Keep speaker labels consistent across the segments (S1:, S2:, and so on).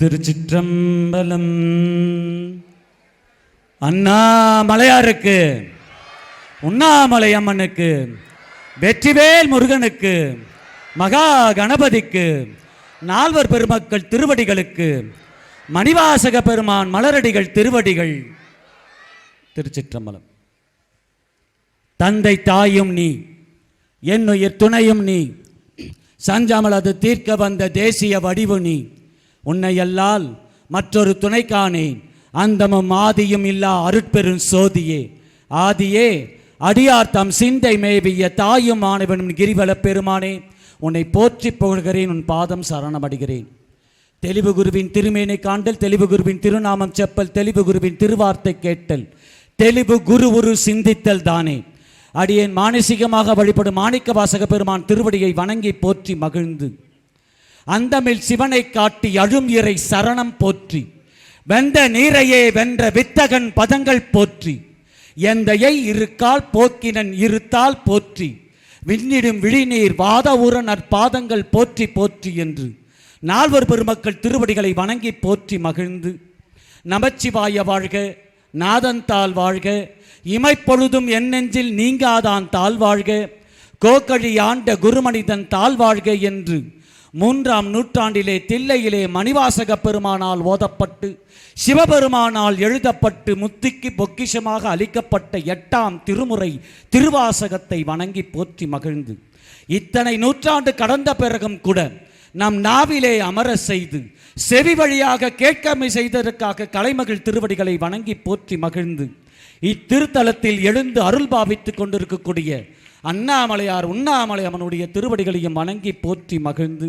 S1: திருச்சிற்றம்பலம் அண்ணாமலையாருக்கு உண்ணாமலை அம்மனுக்கு வெற்றிவேல் முருகனுக்கு மகா கணபதிக்கு நால்வர் பெருமக்கள் திருவடிகளுக்கு மணிவாசக பெருமான் மலரடிகள் திருவடிகள் திருச்சிற்றம்பலம் தந்தை தாயும் நீ என்னுயிர் துணையும் நீ சஞ்சாமல் அது தீர்க்க வந்த தேசிய வடிவு நீ உன்னை அல்லால் மற்றொரு துணை காணேன் அந்தமும் ஆதியும் இல்லா அருட்பெரும் சோதியே ஆதியே அடியார்த்தம் சிந்தை மேவிய தாயும் ஆனவனும் கிரிவல பெருமானே உன்னை போற்றி புகழ்கிறேன் உன் பாதம் சரணமடைகிறேன் தெளிவு குருவின் திருமேனை காண்டல் தெளிவு குருவின் திருநாமம் செப்பல் தெளிவு குருவின் திருவார்த்தை கேட்டல் தெளிவு குரு உரு சிந்தித்தல் தானே அடியேன் மானசீகமாக வழிபடும் மாணிக்க வாசக பெருமான் திருவடியை வணங்கி போற்றி மகிழ்ந்து அந்தமில் சிவனை காட்டி அழும் இறை சரணம் போற்றி வெந்த நீரையே வென்ற வித்தகன் பதங்கள் போற்றி எந்தையை இருக்கால் போக்கினன் இருத்தால் போற்றி விண்ணிடும் விழிநீர் வாத உர நற்பாதங்கள் போற்றி போற்றி என்று நால்வர் பெருமக்கள் திருவடிகளை வணங்கி போற்றி மகிழ்ந்து நமச்சிவாய வாழ்க நாதந்தால் வாழ்க இமைப்பொழுதும் என்னெஞ்சில் நீங்காதான் தாழ்வாழ்க கோக்கழி ஆண்ட குருமனிதன் தாழ்வாழ்க என்று மூன்றாம் நூற்றாண்டிலே தில்லையிலே மணிவாசக பெருமானால் ஓதப்பட்டு சிவபெருமானால் எழுதப்பட்டு முத்திக்கு பொக்கிஷமாக அளிக்கப்பட்ட எட்டாம் திருமுறை திருவாசகத்தை வணங்கி போற்றி மகிழ்ந்து இத்தனை நூற்றாண்டு கடந்த பிறகும் கூட நம் நாவிலே அமர செய்து செவி வழியாக கேட்கமை செய்ததற்காக கலைமகள் திருவடிகளை வணங்கி போற்றி மகிழ்ந்து இத்திருத்தலத்தில் எழுந்து அருள் பாவித்துக் கொண்டிருக்கக்கூடிய அண்ணாமலையார் உண்ணாமலை அவனுடைய திருவடிகளையும் வணங்கி போற்றி மகிழ்ந்து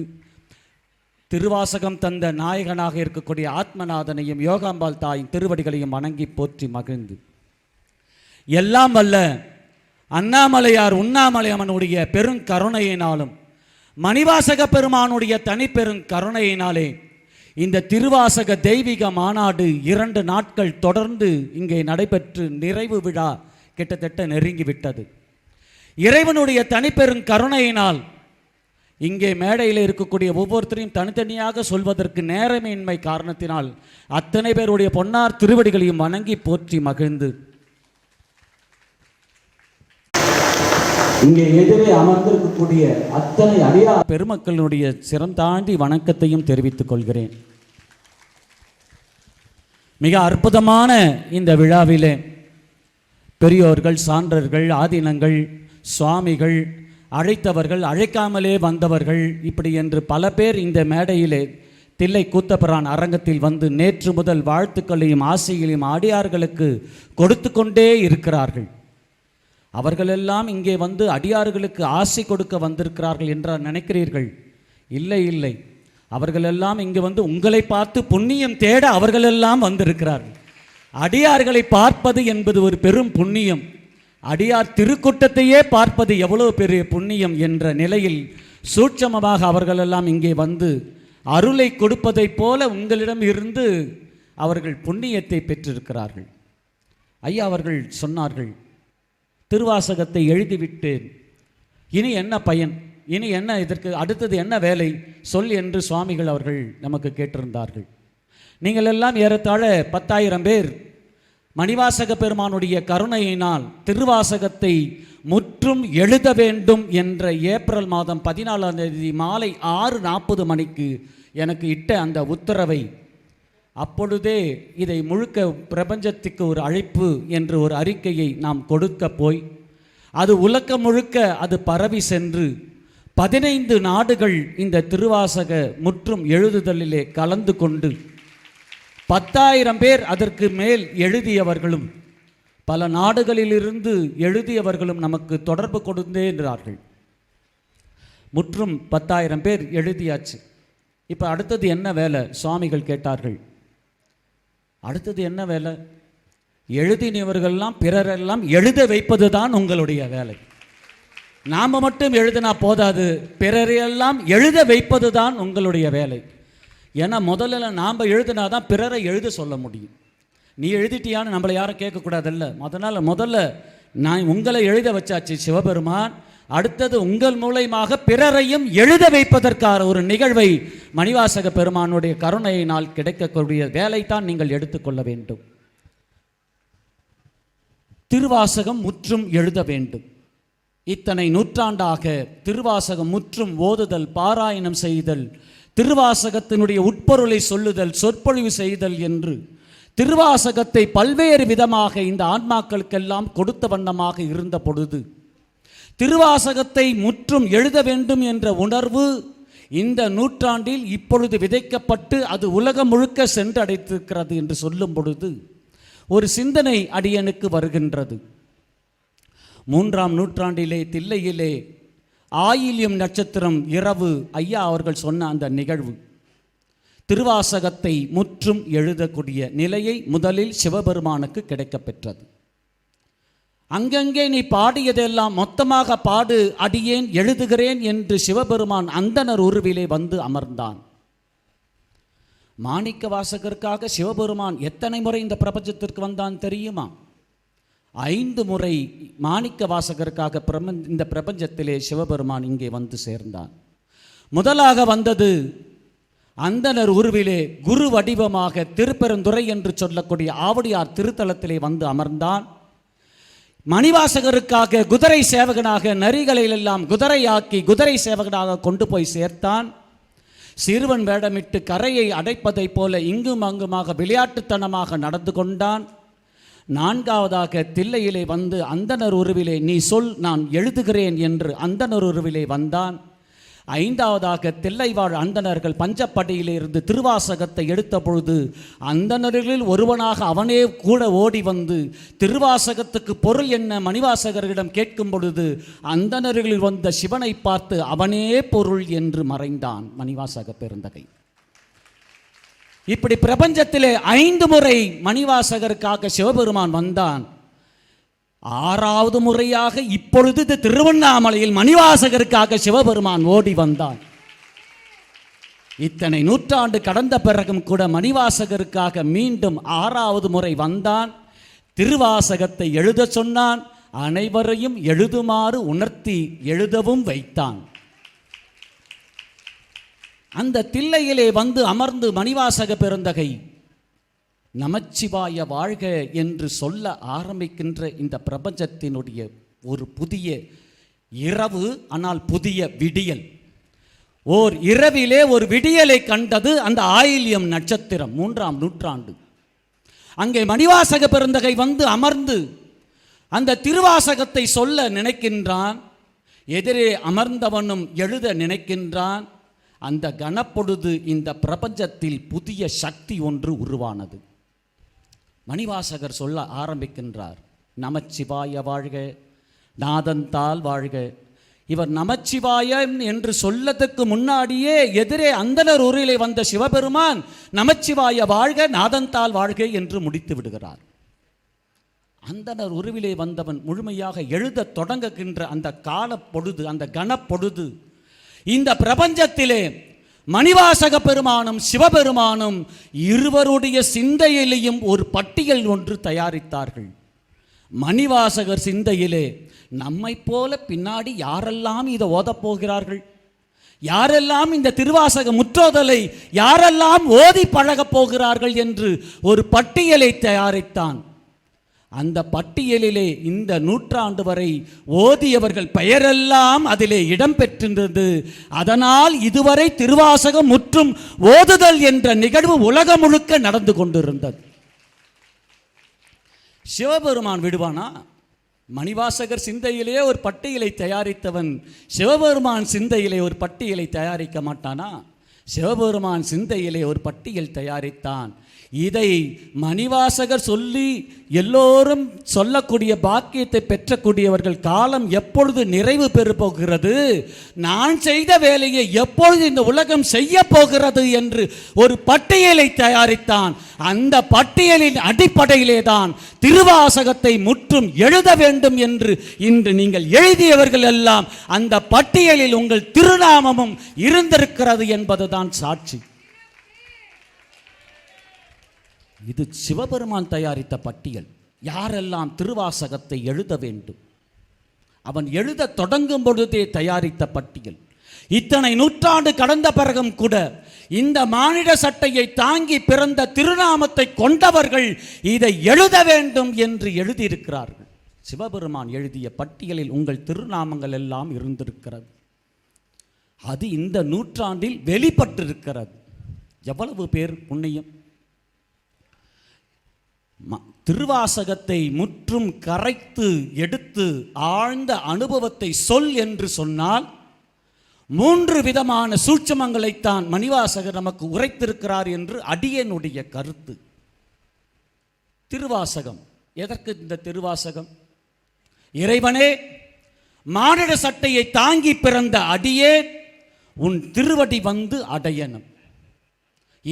S1: திருவாசகம் தந்த நாயகனாக இருக்கக்கூடிய ஆத்மநாதனையும் யோகாம்பாள் தாயின் திருவடிகளையும் வணங்கி போற்றி மகிழ்ந்து எல்லாம் வல்ல அண்ணாமலையார் உண்ணாமலை அவனுடைய பெருங்கருணையினாலும் மணிவாசக பெருமானுடைய தனிப்பெரும் கருணையினாலே இந்த திருவாசக தெய்வீக மாநாடு இரண்டு நாட்கள் தொடர்ந்து இங்கே நடைபெற்று நிறைவு விழா கிட்டத்தட்ட நெருங்கிவிட்டது இறைவனுடைய தனிப்பெரும் கருணையினால் இங்கே மேடையில் இருக்கக்கூடிய ஒவ்வொருத்தரையும் தனித்தனியாக சொல்வதற்கு நேரமின்மை காரணத்தினால் அத்தனை பேருடைய பொன்னார் திருவடிகளையும் வணங்கி போற்றி மகிழ்ந்து இங்கே எதிரே அமர்ந்திருக்கக்கூடிய அத்தனை அடியா பெருமக்களுடைய சிறந்தாண்டி தாண்டி வணக்கத்தையும் தெரிவித்துக் கொள்கிறேன் மிக அற்புதமான இந்த விழாவிலே பெரியோர்கள் சான்றர்கள் ஆதீனங்கள் சுவாமிகள் அழைத்தவர்கள் அழைக்காமலே வந்தவர்கள் இப்படி என்று பல பேர் இந்த மேடையிலே தில்லை கூத்தபிரான் அரங்கத்தில் வந்து நேற்று முதல் வாழ்த்துக்களையும் ஆசைகளையும் அடியார்களுக்கு கொடுத்து கொண்டே இருக்கிறார்கள் அவர்களெல்லாம் இங்கே வந்து அடியார்களுக்கு ஆசை கொடுக்க வந்திருக்கிறார்கள் என்றால் நினைக்கிறீர்கள் இல்லை இல்லை அவர்களெல்லாம் இங்கே வந்து உங்களை பார்த்து புண்ணியம் தேட அவர்களெல்லாம் வந்திருக்கிறார்கள் அடியார்களை பார்ப்பது என்பது ஒரு பெரும் புண்ணியம் அடியார் திருக்கூட்டத்தையே பார்ப்பது எவ்வளோ பெரிய புண்ணியம் என்ற நிலையில் சூட்சமமாக அவர்களெல்லாம் இங்கே வந்து அருளை கொடுப்பதைப் போல உங்களிடம் இருந்து அவர்கள் புண்ணியத்தை பெற்றிருக்கிறார்கள் ஐயா அவர்கள் சொன்னார்கள் திருவாசகத்தை எழுதிவிட்டேன் இனி என்ன பயன் இனி என்ன இதற்கு அடுத்தது என்ன வேலை சொல் என்று சுவாமிகள் அவர்கள் நமக்கு கேட்டிருந்தார்கள் நீங்கள் எல்லாம் ஏறத்தாழ பத்தாயிரம் பேர் மணிவாசக பெருமானுடைய கருணையினால் திருவாசகத்தை முற்றும் எழுத வேண்டும் என்ற ஏப்ரல் மாதம் பதினாலாம் தேதி மாலை ஆறு நாற்பது மணிக்கு எனக்கு இட்ட அந்த உத்தரவை அப்பொழுதே இதை முழுக்க பிரபஞ்சத்துக்கு ஒரு அழைப்பு என்ற ஒரு அறிக்கையை நாம் கொடுக்க போய் அது உலக்கம் முழுக்க அது பரவி சென்று பதினைந்து நாடுகள் இந்த திருவாசக முற்றும் எழுதுதலிலே கலந்து கொண்டு பத்தாயிரம் பேர் அதற்கு மேல் எழுதியவர்களும் பல நாடுகளிலிருந்து எழுதியவர்களும் நமக்கு தொடர்பு என்றார்கள் முற்றும் பத்தாயிரம் பேர் எழுதியாச்சு இப்போ அடுத்தது என்ன வேலை சுவாமிகள் கேட்டார்கள் அடுத்தது என்ன வேலை எழுதினவர்கள்லாம் பிறரெல்லாம் எழுத வைப்பது தான் உங்களுடைய வேலை நாம் மட்டும் எழுதினா போதாது பிறரையெல்லாம் எழுத வைப்பது தான் உங்களுடைய வேலை ஏன்னா முதல்ல நாம் எழுதுனா தான் பிறரை எழுத சொல்ல முடியும் நீ எழுதிட்டியான்னு நம்மளை யாரும் கேட்கக்கூடாதுல்ல அதனால் முதல்ல நான் உங்களை எழுத வச்சாச்சு சிவபெருமான் அடுத்தது உங்கள் மூலயமாக பிறரையும் எழுத வைப்பதற்கான ஒரு நிகழ்வை மணிவாசக பெருமானுடைய கருணையினால் கிடைக்கக்கூடிய வேலைத்தான் நீங்கள் எடுத்துக்கொள்ள வேண்டும் திருவாசகம் முற்றும் எழுத வேண்டும் இத்தனை நூற்றாண்டாக திருவாசகம் முற்றும் ஓதுதல் பாராயணம் செய்தல் திருவாசகத்தினுடைய உட்பொருளை சொல்லுதல் சொற்பொழிவு செய்தல் என்று திருவாசகத்தை பல்வேறு விதமாக இந்த ஆன்மாக்களுக்கெல்லாம் கொடுத்த வண்ணமாக இருந்த பொழுது திருவாசகத்தை முற்றும் எழுத வேண்டும் என்ற உணர்வு இந்த நூற்றாண்டில் இப்பொழுது விதைக்கப்பட்டு அது உலகம் முழுக்க சென்றடைத்திருக்கிறது என்று சொல்லும் பொழுது ஒரு சிந்தனை அடியனுக்கு வருகின்றது மூன்றாம் நூற்றாண்டிலே தில்லையிலே ஆயில்யம் நட்சத்திரம் இரவு ஐயா அவர்கள் சொன்ன அந்த நிகழ்வு திருவாசகத்தை முற்றும் எழுதக்கூடிய நிலையை முதலில் சிவபெருமானுக்கு பெற்றது அங்கங்கே நீ பாடியதெல்லாம் மொத்தமாக பாடு அடியேன் எழுதுகிறேன் என்று சிவபெருமான் அந்தனர் உருவிலே வந்து அமர்ந்தான் மாணிக்க வாசகருக்காக சிவபெருமான் எத்தனை முறை இந்த பிரபஞ்சத்திற்கு வந்தான் தெரியுமா ஐந்து முறை மாணிக்க வாசகருக்காக இந்த பிரபஞ்சத்திலே சிவபெருமான் இங்கே வந்து சேர்ந்தான் முதலாக வந்தது அந்தனர் உருவிலே குரு வடிவமாக திருப்பெருந்துறை என்று சொல்லக்கூடிய ஆவடியார் திருத்தலத்திலே வந்து அமர்ந்தான் மணிவாசகருக்காக குதிரை சேவகனாக நரிகளையெல்லாம் குதிரையாக்கி குதிரை சேவகனாக கொண்டு போய் சேர்த்தான் சிறுவன் வேடமிட்டு கரையை அடைப்பதைப் போல இங்கும் அங்குமாக விளையாட்டுத்தனமாக நடந்து கொண்டான் நான்காவதாக தில்லையிலே வந்து அந்தனர் உருவிலே நீ சொல் நான் எழுதுகிறேன் என்று அந்தனர் உருவிலே வந்தான் ஐந்தாவதாக தில்லைவாழ் அந்தனர்கள் இருந்து திருவாசகத்தை எடுத்த பொழுது அந்தனர்களில் ஒருவனாக அவனே கூட ஓடி வந்து திருவாசகத்துக்கு பொருள் என்ன மணிவாசகர்களிடம் கேட்கும் பொழுது அந்தனர்களில் வந்த சிவனை பார்த்து அவனே பொருள் என்று மறைந்தான் மணிவாசக பெருந்தகை இப்படி பிரபஞ்சத்திலே ஐந்து முறை மணிவாசகருக்காக சிவபெருமான் வந்தான் ஆறாவது முறையாக இப்பொழுது திருவண்ணாமலையில் மணிவாசகருக்காக சிவபெருமான் ஓடி வந்தான் இத்தனை நூற்றாண்டு கடந்த பிறகும் கூட மணிவாசகருக்காக மீண்டும் ஆறாவது முறை வந்தான் திருவாசகத்தை எழுத சொன்னான் அனைவரையும் எழுதுமாறு உணர்த்தி எழுதவும் வைத்தான் அந்த தில்லையிலே வந்து அமர்ந்து மணிவாசக பெருந்தகை நமச்சிவாய வாழ்க என்று சொல்ல ஆரம்பிக்கின்ற இந்த பிரபஞ்சத்தினுடைய ஒரு புதிய இரவு ஆனால் புதிய விடியல் ஓர் இரவிலே ஒரு விடியலை கண்டது அந்த ஆயில்யம் நட்சத்திரம் மூன்றாம் நூற்றாண்டு அங்கே மணிவாசக பெருந்தகை வந்து அமர்ந்து அந்த திருவாசகத்தை சொல்ல நினைக்கின்றான் எதிரே அமர்ந்தவனும் எழுத நினைக்கின்றான் அந்த கனப்பொழுது இந்த பிரபஞ்சத்தில் புதிய சக்தி ஒன்று உருவானது மணிவாசகர் சொல்ல ஆரம்பிக்கின்றார் நமச்சிவாய வாழ்க நாதந்தால் வாழ்க இவர் நமச்சிவாயம் என்று சொல்லத்துக்கு முன்னாடியே எதிரே அந்தனர் ஊரிலே வந்த சிவபெருமான் நமச்சிவாய வாழ்க நாதந்தால் வாழ்க என்று முடித்து விடுகிறார் அந்தனர் உருவிலே வந்தவன் முழுமையாக எழுத தொடங்குகின்ற அந்த கால பொழுது அந்த கனப்பொழுது இந்த பிரபஞ்சத்திலே மணிவாசக பெருமானும் சிவபெருமானும் இருவருடைய சிந்தையிலேயும் ஒரு பட்டியல் ஒன்று தயாரித்தார்கள் மணிவாசகர் சிந்தையிலே நம்மை போல பின்னாடி யாரெல்லாம் இதை ஓதப்போகிறார்கள் யாரெல்லாம் இந்த திருவாசக முற்றோதலை யாரெல்லாம் ஓதி பழகப் போகிறார்கள் என்று ஒரு பட்டியலை தயாரித்தான் அந்த பட்டியலிலே இந்த நூற்றாண்டு வரை ஓதியவர்கள் பெயரெல்லாம் அதிலே இடம் பெற்றிருந்தது அதனால் இதுவரை திருவாசகம் முற்றும் ஓதுதல் என்ற நிகழ்வு உலகம் முழுக்க நடந்து கொண்டிருந்தது சிவபெருமான் விடுவானா மணிவாசகர் சிந்தையிலே ஒரு பட்டியலை தயாரித்தவன் சிவபெருமான் சிந்தையிலே ஒரு பட்டியலை தயாரிக்க மாட்டானா சிவபெருமான் சிந்தையிலே ஒரு பட்டியல் தயாரித்தான் இதை மணிவாசகர் சொல்லி எல்லோரும் சொல்லக்கூடிய பாக்கியத்தை பெற்றக்கூடியவர்கள் காலம் எப்பொழுது நிறைவு பெறப்போகிறது நான் செய்த வேலையை எப்பொழுது இந்த உலகம் செய்ய போகிறது என்று ஒரு பட்டியலை தயாரித்தான் அந்த பட்டியலின் அடிப்படையிலே தான் திருவாசகத்தை முற்றும் எழுத வேண்டும் என்று இன்று நீங்கள் எழுதியவர்கள் எல்லாம் அந்த பட்டியலில் உங்கள் திருநாமமும் இருந்திருக்கிறது என்பதுதான் சாட்சி இது சிவபெருமான் தயாரித்த பட்டியல் யாரெல்லாம் திருவாசகத்தை எழுத வேண்டும் அவன் எழுத தொடங்கும் பொழுதே தயாரித்த பட்டியல் இத்தனை நூற்றாண்டு கடந்த பிறகும் கூட இந்த மானிட சட்டையை தாங்கி பிறந்த திருநாமத்தை கொண்டவர்கள் இதை எழுத வேண்டும் என்று எழுதியிருக்கிறார்கள் சிவபெருமான் எழுதிய பட்டியலில் உங்கள் திருநாமங்கள் எல்லாம் இருந்திருக்கிறது அது இந்த நூற்றாண்டில் வெளிப்பட்டிருக்கிறது எவ்வளவு பேர் புண்ணியம் திருவாசகத்தை முற்றும் கரைத்து எடுத்து ஆழ்ந்த அனுபவத்தை சொல் என்று சொன்னால் மூன்று விதமான சூட்சமங்களைத்தான் மணிவாசகர் நமக்கு உரைத்திருக்கிறார் என்று அடியனுடைய கருத்து திருவாசகம் எதற்கு இந்த திருவாசகம் இறைவனே மானிட சட்டையை தாங்கி பிறந்த அடியே உன் திருவடி வந்து அடையணும்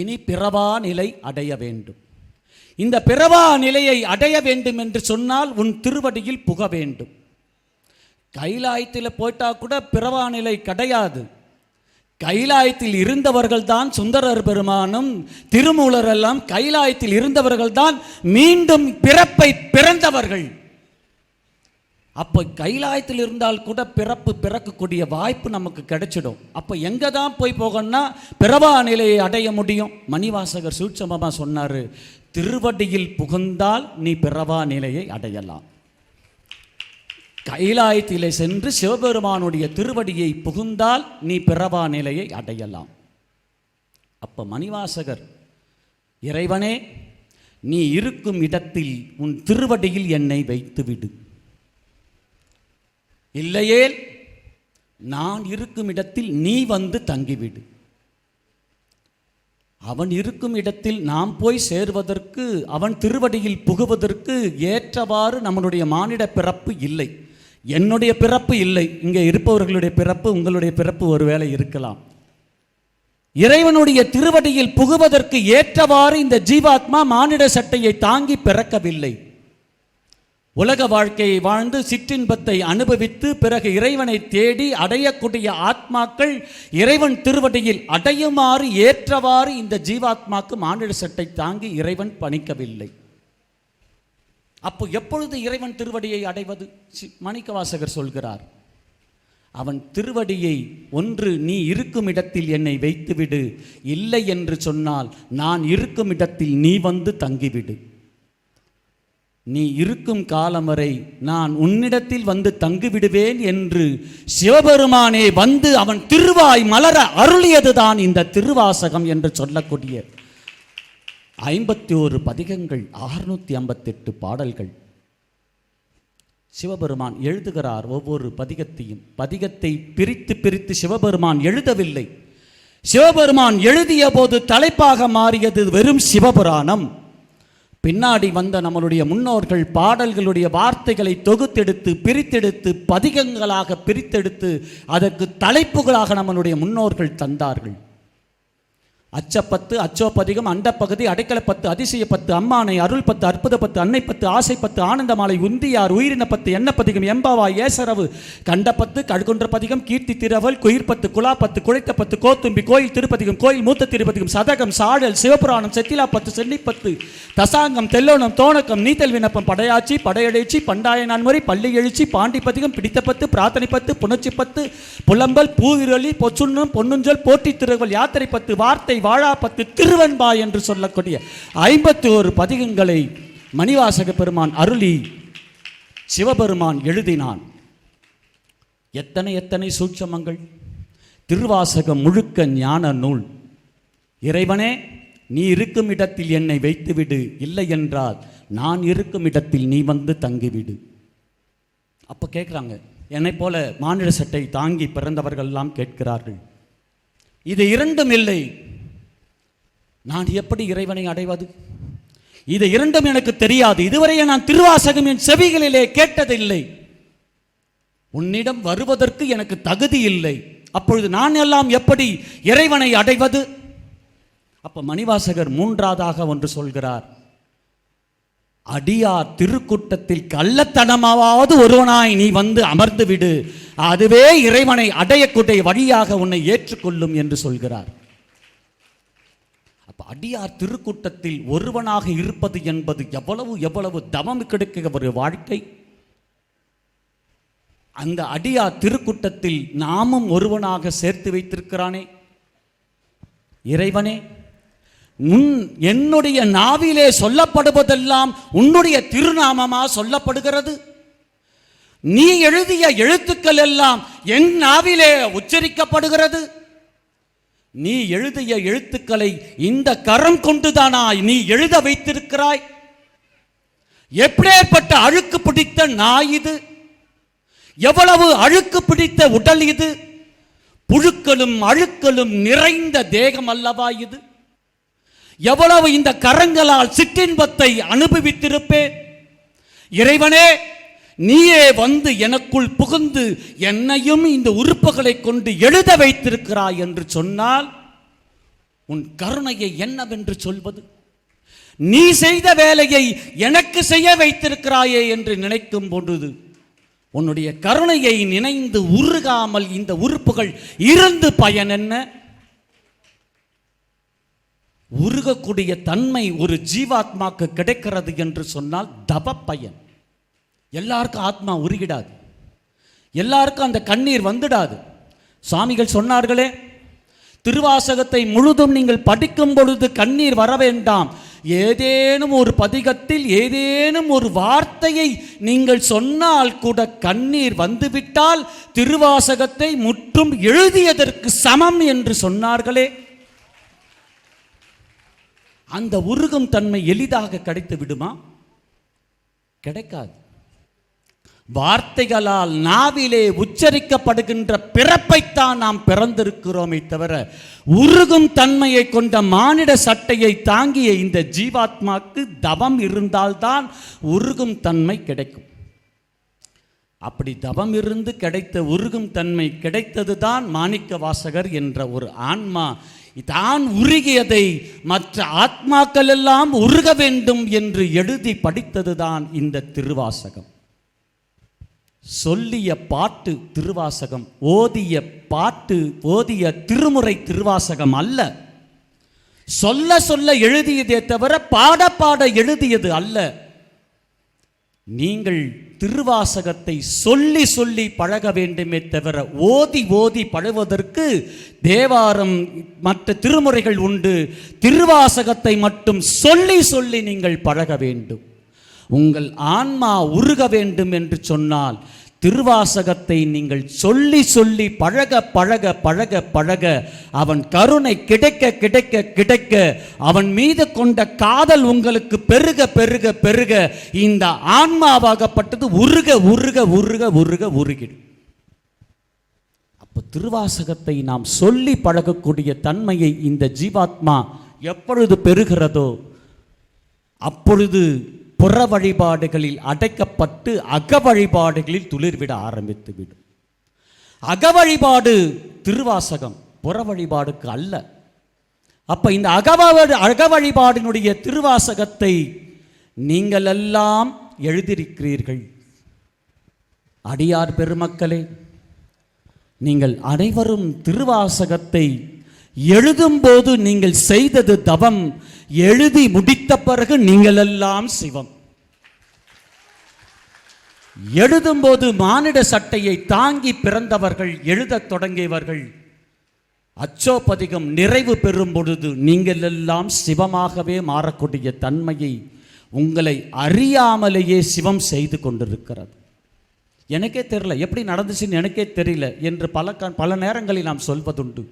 S1: இனி பிறவா நிலை அடைய வேண்டும் இந்த பிறவா நிலையை அடைய வேண்டும் என்று சொன்னால் உன் திருவடியில் புக வேண்டும் கைலாயத்தில் போயிட்டா கூட பிறவா நிலை கிடையாது கைலாயத்தில் இருந்தவர்கள்தான் சுந்தரர் பெருமானும் திருமூலர் எல்லாம் கைலாயத்தில் இருந்தவர்கள்தான் மீண்டும் பிறப்பை பிறந்தவர்கள் அப்போ கைலாயத்தில் இருந்தால் கூட பிறப்பு பிறக்கக்கூடிய வாய்ப்பு நமக்கு கிடைச்சிடும் அப்போ எங்கே தான் போய் போகணும்னா பிறவா நிலையை அடைய முடியும் மணிவாசகர் சூட்சமமாக சொன்னார் திருவடியில் புகுந்தால் நீ பிறவா நிலையை அடையலாம் கைலாயத்திலே சென்று சிவபெருமானுடைய திருவடியை புகுந்தால் நீ பிறவா நிலையை அடையலாம் அப்போ மணிவாசகர் இறைவனே நீ இருக்கும் இடத்தில் உன் திருவடியில் என்னை வைத்துவிடு இல்லையேல் நான் இருக்கும் இடத்தில் நீ வந்து தங்கிவிடு அவன் இருக்கும் இடத்தில் நாம் போய் சேர்வதற்கு அவன் திருவடியில் புகுவதற்கு ஏற்றவாறு நம்மளுடைய மானிட பிறப்பு இல்லை என்னுடைய பிறப்பு இல்லை இங்கே இருப்பவர்களுடைய பிறப்பு உங்களுடைய பிறப்பு ஒருவேளை இருக்கலாம் இறைவனுடைய திருவடியில் புகுவதற்கு ஏற்றவாறு இந்த ஜீவாத்மா மானிட சட்டையை தாங்கி பிறக்கவில்லை உலக வாழ்க்கையை வாழ்ந்து சிற்றின்பத்தை அனுபவித்து பிறகு இறைவனை தேடி அடையக்கூடிய ஆத்மாக்கள் இறைவன் திருவடியில் அடையுமாறு ஏற்றவாறு இந்த ஜீவாத்மாக்கு மானிட சட்டை தாங்கி இறைவன் பணிக்கவில்லை அப்போ எப்பொழுது இறைவன் திருவடியை அடைவது மணிக்கவாசகர் சொல்கிறார் அவன் திருவடியை ஒன்று நீ இருக்கும் இடத்தில் என்னை வைத்துவிடு இல்லை என்று சொன்னால் நான் இருக்கும் இடத்தில் நீ வந்து தங்கிவிடு நீ இருக்கும் காலம் வரை நான் உன்னிடத்தில் வந்து தங்கிவிடுவேன் என்று சிவபெருமானே வந்து அவன் திருவாய் மலர அருளியதுதான் இந்த திருவாசகம் என்று சொல்லக்கூடிய ஐம்பத்தி ஓரு பதிகங்கள் அறுநூற்றி ஐம்பத்தெட்டு பாடல்கள் சிவபெருமான் எழுதுகிறார் ஒவ்வொரு பதிகத்தையும் பதிகத்தை பிரித்து பிரித்து சிவபெருமான் எழுதவில்லை சிவபெருமான் எழுதிய போது தலைப்பாக மாறியது வெறும் சிவபுராணம் பின்னாடி வந்த நம்மளுடைய முன்னோர்கள் பாடல்களுடைய வார்த்தைகளை தொகுத்தெடுத்து பிரித்தெடுத்து பதிகங்களாக பிரித்தெடுத்து அதற்கு தலைப்புகளாக நம்மளுடைய முன்னோர்கள் தந்தார்கள் அச்சப்பத்து அச்சோப்பதிகம் அண்டப்பகுதி அடைக்கலப்பத்து அதிசய பத்து அம்மானை அருள் பத்து அற்புத பத்து அன்னைப்பத்து ஆசை பத்து ஆனந்தமாலை உந்தியார் உயிரின பத்து எண்ணப்பதிகம் எம்பாவா ஏசரவு கண்டப்பத்து கழுகுன்ற பதிகம் கீர்த்தி திரவல் குயிர்பத்து குலாப்பத்து குழைத்த பத்து கோத்தும்பி கோயில் திருப்பதிகம் கோயில் மூத்த திருப்பதிகம் சதகம் சாடல் சிவபுராணம் செத்திலா பத்து சென்னிப்பத்து தசாங்கம் தெல்லோணம் தோணக்கம் நீத்தல் விண்ணப்பம் படையாச்சி படையடைச்சி பண்டாய நான்முறை பள்ளி எழுச்சி பாண்டிப்பதிகம் பிடித்தப்பத்து பிரார்த்தனை பத்து புணர்ச்சி பத்து புலம்பல் பூவிரொலி பொச்சுண்ணம் பொன்னுஞ்சல் போட்டி திருவல் யாத்திரை பத்து வார்த்தை வாழாப்பத்து திருவன்பா என்று சொல்லக்கூடிய ஐம்பத்தி ஒரு பதிகங்களை மணிவாசக பெருமான் அருளி சிவபெருமான் எழுதினான் எத்தனை எத்தனை சூட்சமங்கள் திருவாசகம் முழுக்க ஞான நூல் இறைவனே நீ இருக்கும் இடத்தில் என்னை வைத்துவிடு இல்லை என்றால் நான் இருக்கும் இடத்தில் நீ வந்து தங்கிவிடு அப்போ கேட்குறாங்க என்னை போல மாநில சட்டை தாங்கி பிறந்தவர்கள்லாம் கேட்கிறார்கள் இது இரண்டும் இல்லை நான் எப்படி இறைவனை அடைவது இது இரண்டும் எனக்கு தெரியாது இதுவரையே நான் திருவாசகம் என் செவிகளிலே கேட்டதில்லை உன்னிடம் வருவதற்கு எனக்கு தகுதி இல்லை அப்பொழுது நான் எல்லாம் எப்படி இறைவனை அடைவது அப்ப மணிவாசகர் மூன்றாவதாக ஒன்று சொல்கிறார் அடியார் திருக்கூட்டத்தில் கள்ளத்தனமாவது ஒருவனாய் நீ வந்து அமர்ந்து விடு அதுவே இறைவனை அடையக்கூடிய வழியாக உன்னை ஏற்றுக்கொள்ளும் என்று சொல்கிறார் அடியார் திருக்கூட்டத்தில் ஒருவனாக இருப்பது என்பது எவ்வளவு எவ்வளவு தவம் கிடைக்கிற ஒரு வாழ்க்கை அந்த அடியார் திருக்கூட்டத்தில் நாமும் ஒருவனாக சேர்த்து வைத்திருக்கிறானே இறைவனே உன் என்னுடைய நாவிலே சொல்லப்படுவதெல்லாம் உன்னுடைய திருநாமமா சொல்லப்படுகிறது நீ எழுதிய எழுத்துக்கள் எல்லாம் என் நாவிலே உச்சரிக்கப்படுகிறது நீ எழுதிய எழுத்துக்களை இந்த கரம் கொண்டுதானா நீ எழுத வைத்திருக்கிறாய் எப்படிப்பட்ட அழுக்கு பிடித்த நாய் இது எவ்வளவு அழுக்கு பிடித்த உடல் இது புழுக்களும் அழுக்களும் நிறைந்த தேகம் அல்லவா இது எவ்வளவு இந்த கரங்களால் சிற்றின்பத்தை அனுபவித்திருப்பேன் இறைவனே நீயே வந்து எனக்குள் புகுந்து என்னையும் இந்த உறுப்புகளை கொண்டு எழுத வைத்திருக்கிறாய் என்று சொன்னால் உன் கருணையை என்னவென்று சொல்வது நீ செய்த வேலையை எனக்கு செய்ய வைத்திருக்கிறாயே என்று நினைக்கும் பொழுது உன்னுடைய கருணையை நினைந்து உருகாமல் இந்த உறுப்புகள் இருந்து பயன் என்ன உருகக்கூடிய தன்மை ஒரு ஜீவாத்மாக்கு கிடைக்கிறது என்று சொன்னால் தவ பயன் எல்லாருக்கும் ஆத்மா உருகிடாது எல்லாருக்கும் அந்த கண்ணீர் வந்துடாது சுவாமிகள் சொன்னார்களே திருவாசகத்தை முழுதும் நீங்கள் படிக்கும் பொழுது கண்ணீர் வர வேண்டாம் ஏதேனும் ஒரு பதிகத்தில் ஏதேனும் ஒரு வார்த்தையை நீங்கள் சொன்னால் கூட கண்ணீர் வந்துவிட்டால் திருவாசகத்தை முற்றும் எழுதியதற்கு சமம் என்று சொன்னார்களே அந்த உருகும் தன்மை எளிதாக கிடைத்து விடுமா கிடைக்காது வார்த்தைகளால் நாவிலே உச்சரிக்கப்படுகின்ற பிறப்பைத்தான் நாம் பிறந்திருக்கிறோமே தவிர உருகும் தன்மையை கொண்ட மானிட சட்டையை தாங்கிய இந்த ஜீவாத்மாக்கு தவம் இருந்தால்தான் உருகும் தன்மை கிடைக்கும் அப்படி தவம் இருந்து கிடைத்த உருகும் தன்மை கிடைத்தது தான் மாணிக்க வாசகர் என்ற ஒரு ஆன்மா தான் உருகியதை மற்ற ஆத்மாக்கள் எல்லாம் உருக வேண்டும் என்று எழுதி படித்ததுதான் இந்த திருவாசகம் சொல்லிய பாட்டு திருவாசகம் ஓதிய பாட்டு ஓதிய திருமுறை திருவாசகம் அல்ல சொல்ல சொல்ல எழுதியதே தவிர பாட பாட எழுதியது அல்ல நீங்கள் திருவாசகத்தை சொல்லி சொல்லி பழக வேண்டுமே தவிர ஓதி ஓதி பழகுவதற்கு தேவாரம் மற்ற திருமுறைகள் உண்டு திருவாசகத்தை மட்டும் சொல்லி சொல்லி நீங்கள் பழக வேண்டும் உங்கள் ஆன்மா உருக வேண்டும் என்று சொன்னால் திருவாசகத்தை நீங்கள் சொல்லி சொல்லி பழக பழக பழக பழக அவன் கருணை கிடைக்க கிடைக்க கிடைக்க அவன் மீது கொண்ட காதல் உங்களுக்கு பெருக பெருக பெருக இந்த ஆன்மாவாகப்பட்டது உருக உருக உருக உருக உருகிடும் அப்போ திருவாசகத்தை நாம் சொல்லி பழகக்கூடிய தன்மையை இந்த ஜீவாத்மா எப்பொழுது பெறுகிறதோ அப்பொழுது புற வழிபாடுகளில் அடைக்கப்பட்டு அக வழிபாடுகளில் துளிர்விட ஆரம்பித்துவிடும் அக வழிபாடு திருவாசகம் புற வழிபாடுக்கு அல்ல அப்ப இந்த அகவ அக வழிபாடினுடைய திருவாசகத்தை நீங்கள் எல்லாம் எழுதியிருக்கிறீர்கள் அடியார் பெருமக்களே நீங்கள் அனைவரும் திருவாசகத்தை எழுதும்போது நீங்கள் செய்தது தவம் எழுதி முடித்த பிறகு நீங்கள் எல்லாம் சிவம் எழுதும்போது மானிட சட்டையை தாங்கி பிறந்தவர்கள் எழுதத் தொடங்கியவர்கள் அச்சோபதிகம் நிறைவு பெறும் பொழுது நீங்கள் எல்லாம் சிவமாகவே மாறக்கூடிய தன்மையை உங்களை அறியாமலேயே சிவம் செய்து கொண்டிருக்கிறது எனக்கே தெரில எப்படி நடந்துச்சுன்னு எனக்கே தெரியல என்று பல பல நேரங்களில் நாம் சொல்வதுண்டு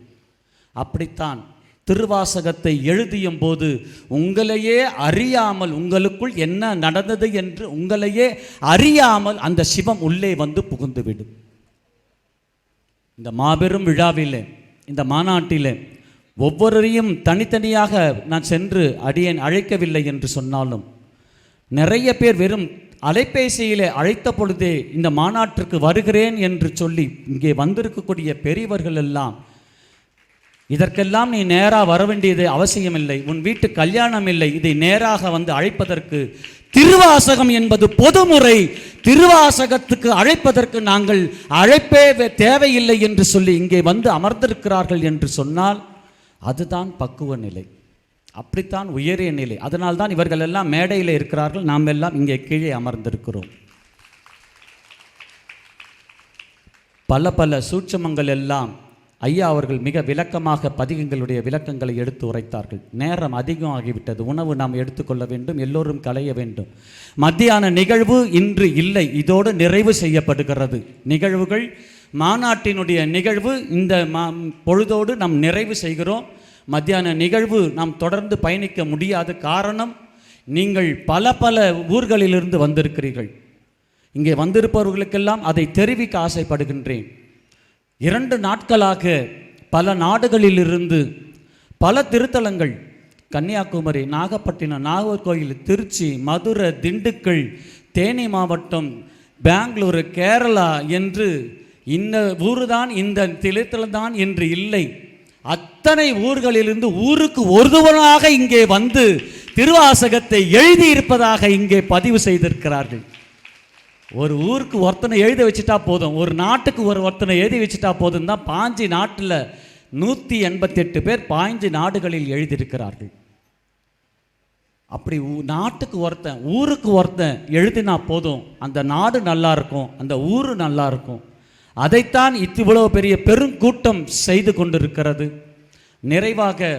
S1: அப்படித்தான் திருவாசகத்தை எழுதியும் போது உங்களையே அறியாமல் உங்களுக்குள் என்ன நடந்தது என்று உங்களையே அறியாமல் அந்த சிவம் உள்ளே வந்து புகுந்துவிடும் இந்த மாபெரும் விழாவிலே இந்த மாநாட்டிலே ஒவ்வொருவரையும் தனித்தனியாக நான் சென்று அடியேன் அழைக்கவில்லை என்று சொன்னாலும் நிறைய பேர் வெறும் அலைபேசியில் அழைத்த பொழுதே இந்த மாநாட்டிற்கு வருகிறேன் என்று சொல்லி இங்கே வந்திருக்கக்கூடிய பெரியவர்கள் எல்லாம் இதற்கெல்லாம் நீ நேராக வர வேண்டியது அவசியமில்லை உன் வீட்டு கல்யாணம் இல்லை இதை நேராக வந்து அழைப்பதற்கு திருவாசகம் என்பது பொதுமுறை திருவாசகத்துக்கு அழைப்பதற்கு நாங்கள் அழைப்பே தேவையில்லை என்று சொல்லி இங்கே வந்து அமர்ந்திருக்கிறார்கள் என்று சொன்னால் அதுதான் பக்குவ நிலை அப்படித்தான் உயரிய நிலை அதனால்தான் இவர்கள் எல்லாம் மேடையில் இருக்கிறார்கள் நாம் எல்லாம் இங்கே கீழே அமர்ந்திருக்கிறோம் பல பல சூட்சமங்கள் எல்லாம் ஐயா அவர்கள் மிக விளக்கமாக பதிகங்களுடைய விளக்கங்களை எடுத்து உரைத்தார்கள் நேரம் அதிகம் ஆகிவிட்டது உணவு நாம் எடுத்துக்கொள்ள வேண்டும் எல்லோரும் களைய வேண்டும் மத்தியான நிகழ்வு இன்று இல்லை இதோடு நிறைவு செய்யப்படுகிறது நிகழ்வுகள் மாநாட்டினுடைய நிகழ்வு இந்த மா பொழுதோடு நாம் நிறைவு செய்கிறோம் மத்தியான நிகழ்வு நாம் தொடர்ந்து பயணிக்க முடியாத காரணம் நீங்கள் பல பல ஊர்களிலிருந்து வந்திருக்கிறீர்கள் இங்கே வந்திருப்பவர்களுக்கெல்லாம் அதை தெரிவிக்க ஆசைப்படுகின்றேன் இரண்டு நாட்களாக பல நாடுகளிலிருந்து பல திருத்தலங்கள் கன்னியாகுமரி நாகப்பட்டினம் நாகர்கோயில் திருச்சி மதுரை திண்டுக்கல் தேனி மாவட்டம் பெங்களூரு கேரளா என்று இந்த ஊர் தான் இந்த தான் என்று இல்லை அத்தனை ஊர்களிலிருந்து ஊருக்கு ஒருவனாக இங்கே வந்து திருவாசகத்தை எழுதியிருப்பதாக இங்கே பதிவு செய்திருக்கிறார்கள் ஒரு ஊருக்கு ஒருத்தனை எழுத வச்சுட்டா போதும் ஒரு நாட்டுக்கு ஒரு ஒருத்தனை எழுதி வச்சுட்டா போதும் தான் பாஞ்சு நாட்டில் நூற்றி எண்பத்தெட்டு பேர் பாஞ்சு நாடுகளில் எழுதியிருக்கிறார்கள் அப்படி நாட்டுக்கு ஒருத்தன் ஊருக்கு ஒருத்தன் எழுதினா போதும் அந்த நாடு நல்லா இருக்கும் அந்த ஊர் நல்லா இருக்கும் அதைத்தான் இவ்வளவு பெரிய பெருங்கூட்டம் செய்து கொண்டிருக்கிறது நிறைவாக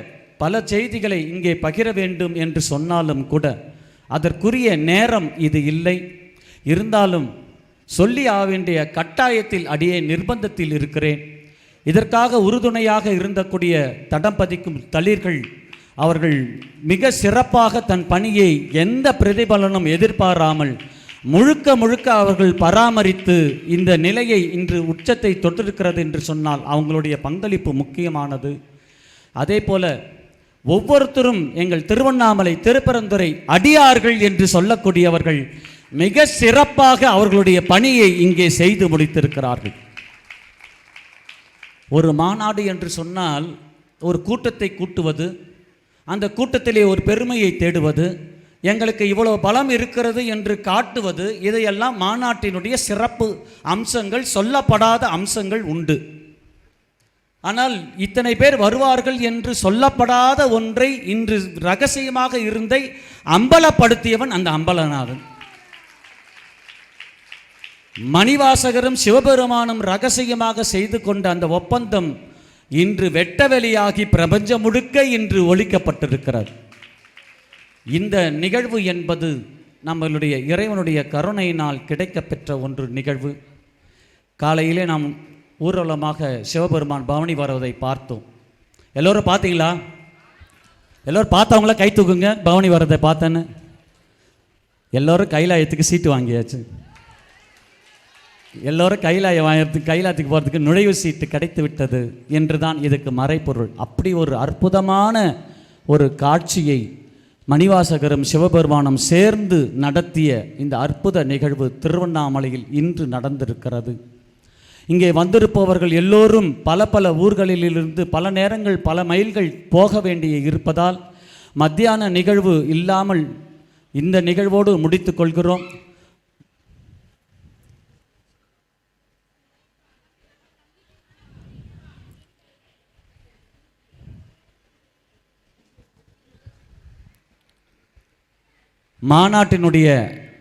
S1: பல செய்திகளை இங்கே பகிர வேண்டும் என்று சொன்னாலும் கூட அதற்குரிய நேரம் இது இல்லை இருந்தாலும் சொல்லி ஆவேண்டிய கட்டாயத்தில் அடியே நிர்பந்தத்தில் இருக்கிறேன் இதற்காக உறுதுணையாக இருந்தக்கூடிய தடம் பதிக்கும் தளிர்கள் அவர்கள் மிக சிறப்பாக தன் பணியை எந்த பிரதிபலனும் எதிர்பாராமல் முழுக்க முழுக்க அவர்கள் பராமரித்து இந்த நிலையை இன்று உச்சத்தை தொட்டிருக்கிறது என்று சொன்னால் அவங்களுடைய பங்களிப்பு முக்கியமானது அதே போல ஒவ்வொருத்தரும் எங்கள் திருவண்ணாமலை திருப்பரந்துரை அடியார்கள் என்று சொல்லக்கூடியவர்கள் மிக சிறப்பாக அவர்களுடைய பணியை இங்கே செய்து முடித்திருக்கிறார்கள் ஒரு மாநாடு என்று சொன்னால் ஒரு கூட்டத்தை கூட்டுவது அந்த கூட்டத்திலே ஒரு பெருமையை தேடுவது எங்களுக்கு இவ்வளவு பலம் இருக்கிறது என்று காட்டுவது இதையெல்லாம் மாநாட்டினுடைய சிறப்பு அம்சங்கள் சொல்லப்படாத அம்சங்கள் உண்டு ஆனால் இத்தனை பேர் வருவார்கள் என்று சொல்லப்படாத ஒன்றை இன்று ரகசியமாக இருந்தை அம்பலப்படுத்தியவன் அந்த அம்பலநாதன் மணிவாசகரும் சிவபெருமானும் ரகசியமாக செய்து கொண்ட அந்த ஒப்பந்தம் இன்று வெட்டவெளியாகி பிரபஞ்சம் முழுக்க இன்று ஒழிக்கப்பட்டிருக்கிறது இந்த நிகழ்வு என்பது நம்மளுடைய இறைவனுடைய கருணையினால் கிடைக்கப்பெற்ற ஒன்று நிகழ்வு காலையிலே நாம் ஊர்வலமாக சிவபெருமான் பவனி வருவதை பார்த்தோம் எல்லோரும் பார்த்தீங்களா எல்லோரும் பார்த்தவங்கள கை தூக்குங்க பவனி வர்றதை பார்த்தேன்னு எல்லோரும் கைலாயத்துக்கு சீட்டு வாங்கியாச்சு எல்லோரும் கைலாய வாங்கிறதுக்கு கைலாத்துக்கு போகிறதுக்கு நுழைவு சீட்டு கிடைத்து விட்டது என்று தான் இதுக்கு மறைப்பொருள் அப்படி ஒரு அற்புதமான ஒரு காட்சியை மணிவாசகரும் சிவபெருமானும் சேர்ந்து நடத்திய இந்த அற்புத நிகழ்வு திருவண்ணாமலையில் இன்று நடந்திருக்கிறது இங்கே வந்திருப்பவர்கள் எல்லோரும் பல பல ஊர்களிலிருந்து பல நேரங்கள் பல மைல்கள் போக வேண்டிய இருப்பதால் மத்தியான நிகழ்வு இல்லாமல் இந்த நிகழ்வோடு முடித்து கொள்கிறோம் மாநாட்டினுடைய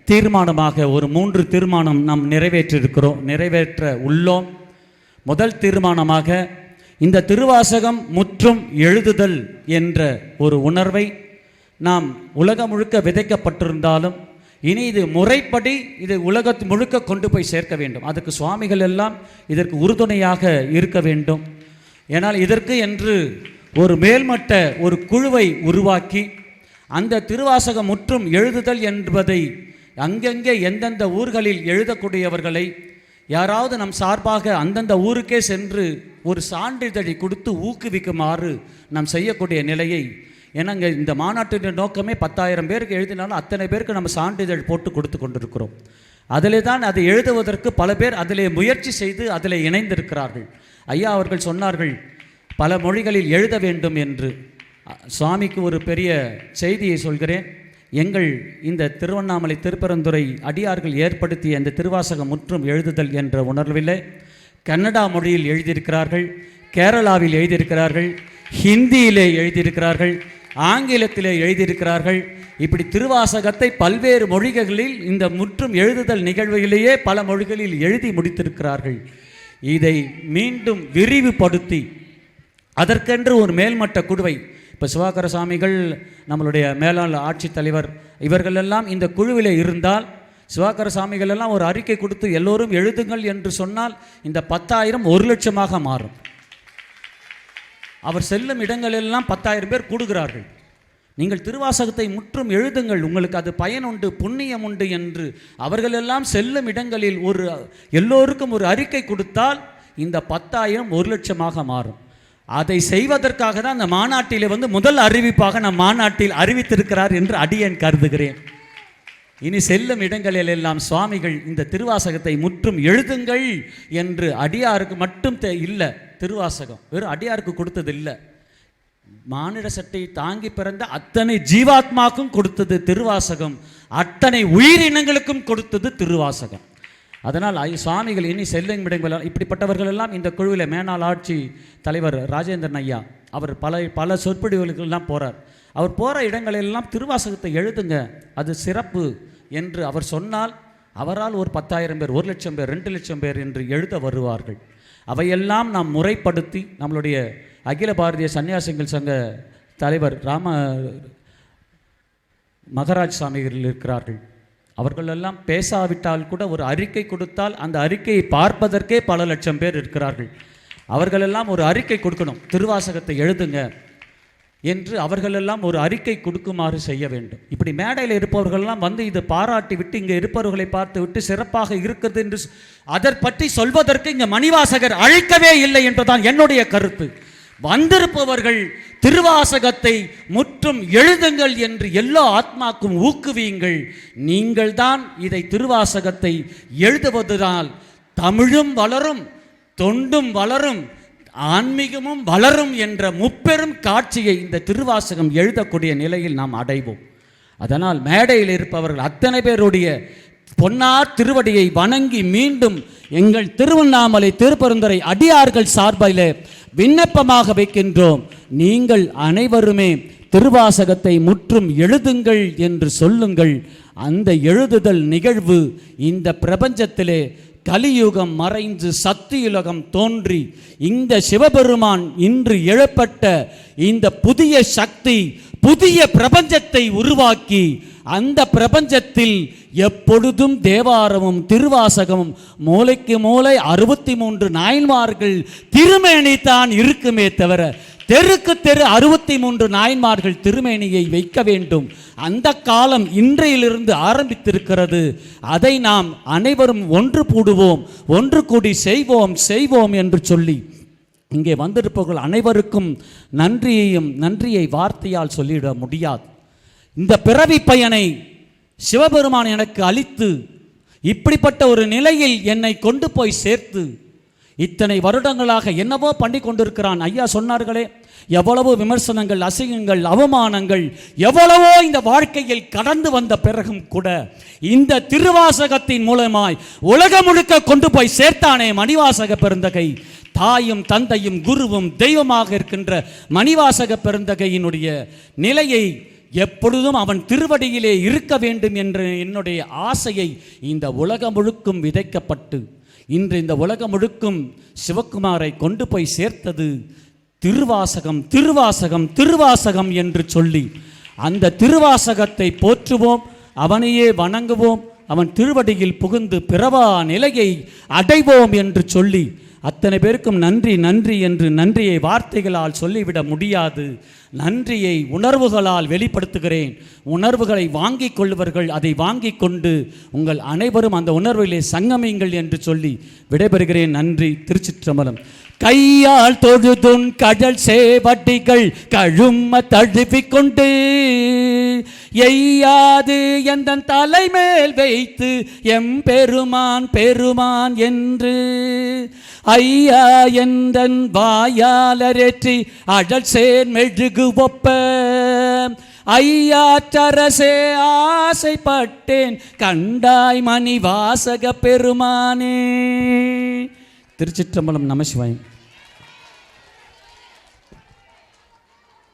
S1: தீர்மானமாக ஒரு மூன்று தீர்மானம் நாம் நிறைவேற்றிருக்கிறோம் நிறைவேற்ற உள்ளோம் முதல் தீர்மானமாக இந்த திருவாசகம் முற்றும் எழுதுதல் என்ற ஒரு உணர்வை நாம் உலகம் முழுக்க விதைக்கப்பட்டிருந்தாலும் இனி இது முறைப்படி இது உலகத்து முழுக்க கொண்டு போய் சேர்க்க வேண்டும் அதுக்கு சுவாமிகள் எல்லாம் இதற்கு உறுதுணையாக இருக்க வேண்டும் ஏனால் இதற்கு என்று ஒரு மேல்மட்ட ஒரு குழுவை உருவாக்கி அந்த திருவாசகம் முற்றும் எழுதுதல் என்பதை அங்கங்கே எந்தெந்த ஊர்களில் எழுதக்கூடியவர்களை யாராவது நம் சார்பாக அந்தந்த ஊருக்கே சென்று ஒரு சான்றிதழை கொடுத்து ஊக்குவிக்குமாறு நாம் செய்யக்கூடிய நிலையை ஏன்னா இந்த மாநாட்டின் நோக்கமே பத்தாயிரம் பேருக்கு எழுதினாலும் அத்தனை பேருக்கு நம்ம சான்றிதழ் போட்டு கொடுத்து கொண்டிருக்கிறோம் அதிலே தான் அதை எழுதுவதற்கு பல பேர் அதிலே முயற்சி செய்து அதில் இணைந்திருக்கிறார்கள் ஐயா அவர்கள் சொன்னார்கள் பல மொழிகளில் எழுத வேண்டும் என்று சுவாமிக்கு ஒரு பெரிய செய்தியை சொல்கிறேன் எங்கள் இந்த திருவண்ணாமலை திருப்பரந்துரை அடியார்கள் ஏற்படுத்திய இந்த திருவாசகம் முற்றும் எழுதுதல் என்ற உணர்வில்லை கன்னடா மொழியில் எழுதியிருக்கிறார்கள் கேரளாவில் எழுதியிருக்கிறார்கள் ஹிந்தியிலே எழுதியிருக்கிறார்கள் ஆங்கிலத்திலே எழுதியிருக்கிறார்கள் இப்படி திருவாசகத்தை பல்வேறு மொழிகளில் இந்த முற்றும் எழுதுதல் நிகழ்வுகளிலேயே பல மொழிகளில் எழுதி முடித்திருக்கிறார்கள் இதை மீண்டும் விரிவுபடுத்தி அதற்கென்று ஒரு மேல்மட்ட குடுவை இப்போ சிவாகர சுவாமிகள் நம்மளுடைய மேலாள் ஆட்சித்தலைவர் இவர்களெல்லாம் இந்த குழுவில் இருந்தால் சிவாகர சாமிகள் எல்லாம் ஒரு அறிக்கை கொடுத்து எல்லோரும் எழுதுங்கள் என்று சொன்னால் இந்த பத்தாயிரம் ஒரு லட்சமாக மாறும் அவர் செல்லும் இடங்களெல்லாம் பத்தாயிரம் பேர் கூடுகிறார்கள் நீங்கள் திருவாசகத்தை முற்றும் எழுதுங்கள் உங்களுக்கு அது பயன் உண்டு புண்ணியம் உண்டு என்று அவர்களெல்லாம் செல்லும் இடங்களில் ஒரு எல்லோருக்கும் ஒரு அறிக்கை கொடுத்தால் இந்த பத்தாயிரம் ஒரு லட்சமாக மாறும் அதை செய்வதற்காக தான் அந்த மாநாட்டிலே வந்து முதல் அறிவிப்பாக நம் மாநாட்டில் அறிவித்திருக்கிறார் என்று அடியேன் கருதுகிறேன் இனி செல்லும் இடங்களில் எல்லாம் சுவாமிகள் இந்த திருவாசகத்தை முற்றும் எழுதுங்கள் என்று அடியாருக்கு மட்டும் இல்லை திருவாசகம் வெறும் அடியாருக்கு கொடுத்தது இல்லை மானிட சட்டையை தாங்கி பிறந்த அத்தனை ஜீவாத்மாக்கும் கொடுத்தது திருவாசகம் அத்தனை உயிரினங்களுக்கும் கொடுத்தது திருவாசகம் அதனால் சுவாமிகள் இனி செல்லும் இடங்கள் இப்படிப்பட்டவர்கள் எல்லாம் இந்த குழுவில் மேனாள் ஆட்சி தலைவர் ராஜேந்திரன் ஐயா அவர் பல பல சொற்பொழிவுகளுக்கெல்லாம் போகிறார் அவர் போகிற இடங்களெல்லாம் திருவாசகத்தை எழுதுங்க அது சிறப்பு என்று அவர் சொன்னால் அவரால் ஒரு பத்தாயிரம் பேர் ஒரு லட்சம் பேர் ரெண்டு லட்சம் பேர் என்று எழுத வருவார்கள் அவையெல்லாம் நாம் முறைப்படுத்தி நம்மளுடைய அகில பாரதிய சன்னியாசிகள் சங்க தலைவர் ராம மகராஜ் சாமிகள் இருக்கிறார்கள் அவர்களெல்லாம் பேசாவிட்டால் கூட ஒரு அறிக்கை கொடுத்தால் அந்த அறிக்கையை பார்ப்பதற்கே பல லட்சம் பேர் இருக்கிறார்கள் அவர்களெல்லாம் ஒரு அறிக்கை கொடுக்கணும் திருவாசகத்தை எழுதுங்க என்று அவர்களெல்லாம் ஒரு அறிக்கை கொடுக்குமாறு செய்ய வேண்டும் இப்படி மேடையில் இருப்பவர்கள்லாம் வந்து இதை பாராட்டி விட்டு இங்கே இருப்பவர்களை பார்த்து விட்டு சிறப்பாக இருக்குது என்று அதை பற்றி சொல்வதற்கு இங்கே மணிவாசகர் அழைக்கவே இல்லை என்றுதான் என்னுடைய கருத்து வந்திருப்பவர்கள் திருவாசகத்தை முற்றும் எழுதுங்கள் என்று எல்லா ஆத்மாக்கும் ஊக்குவியுங்கள் நீங்கள்தான் இதை திருவாசகத்தை எழுதுவதால் தமிழும் வளரும் தொண்டும் வளரும் ஆன்மீகமும் வளரும் என்ற முப்பெரும் காட்சியை இந்த திருவாசகம் எழுதக்கூடிய நிலையில் நாம் அடைவோம் அதனால் மேடையில் இருப்பவர்கள் அத்தனை பேருடைய பொன்னார் திருவடியை வணங்கி மீண்டும் எங்கள் திருவண்ணாமலை திருப்பரந்துரை அடியார்கள் சார்பில் விண்ணப்பமாக வைக்கின்றோம் நீங்கள் அனைவருமே திருவாசகத்தை முற்றும் எழுதுங்கள் என்று சொல்லுங்கள் அந்த எழுதுதல் நிகழ்வு இந்த பிரபஞ்சத்திலே கலியுகம் மறைந்து சத்தியுலகம் தோன்றி இந்த சிவபெருமான் இன்று எழப்பட்ட இந்த புதிய சக்தி புதிய பிரபஞ்சத்தை உருவாக்கி அந்த பிரபஞ்சத்தில் எப்பொழுதும் தேவாரமும் திருவாசகமும் மூளைக்கு மூளை அறுபத்தி மூன்று நாயன்மார்கள் திருமேனி தான் இருக்குமே தவிர தெருக்கு தெரு அறுபத்தி மூன்று நாயன்மார்கள் திருமேனியை வைக்க வேண்டும் அந்த காலம் இன்றையிலிருந்து ஆரம்பித்திருக்கிறது அதை நாம் அனைவரும் ஒன்று கூடுவோம் ஒன்று கூடி செய்வோம் செய்வோம் என்று சொல்லி இங்கே வந்திருப்பவர்கள் அனைவருக்கும் நன்றியையும் நன்றியை வார்த்தையால் சொல்லிட முடியாது இந்த பிறவி பயனை சிவபெருமான் எனக்கு அளித்து இப்படிப்பட்ட ஒரு நிலையில் என்னை கொண்டு போய் சேர்த்து இத்தனை வருடங்களாக என்னவோ பண்ணி கொண்டிருக்கிறான் ஐயா சொன்னார்களே எவ்வளவோ விமர்சனங்கள் அசிங்கங்கள் அவமானங்கள் எவ்வளவோ இந்த வாழ்க்கையில் கடந்து வந்த பிறகும் கூட இந்த திருவாசகத்தின் மூலமாய் உலகம் முழுக்க கொண்டு போய் சேர்த்தானே மணிவாசக பெருந்தகை தாயும் தந்தையும் குருவும் தெய்வமாக இருக்கின்ற மணிவாசக பெருந்தகையினுடைய நிலையை எப்பொழுதும் அவன் திருவடியிலே இருக்க வேண்டும் என்ற என்னுடைய ஆசையை இந்த உலகம் முழுக்கும் விதைக்கப்பட்டு இன்று இந்த உலகம் முழுக்கும் சிவக்குமாரை கொண்டு போய் சேர்த்தது திருவாசகம் திருவாசகம் திருவாசகம் என்று சொல்லி அந்த திருவாசகத்தை போற்றுவோம் அவனையே வணங்குவோம் அவன் திருவடியில் புகுந்து பிறவா நிலையை அடைவோம் என்று சொல்லி அத்தனை பேருக்கும் நன்றி நன்றி என்று நன்றியை வார்த்தைகளால் சொல்லிவிட முடியாது நன்றியை உணர்வுகளால் வெளிப்படுத்துகிறேன் உணர்வுகளை வாங்கி கொள்வர்கள் அதை வாங்கி கொண்டு உங்கள் அனைவரும் அந்த உணர்விலே சங்கமியுங்கள் என்று சொல்லி விடைபெறுகிறேன் நன்றி திருச்சிற்றம்பலம் கையால் தொழுதுன் கடல் சேவட்டிகள் கழும தழுவிக்கொண்டு எய்யாது எந்த தலைமேல் வைத்து எம் பெருமான் பெருமான் என்று ஐயா எந்தன் வாயாலரேற்றி அடல் சேர் மெழுகு ஒப்ப ஐயாற்றரசே ஆசைப்பட்டேன் கண்டாய் மணி வாசக பெருமானே திருச்சிற்றம்பலம் நமசிவாயம்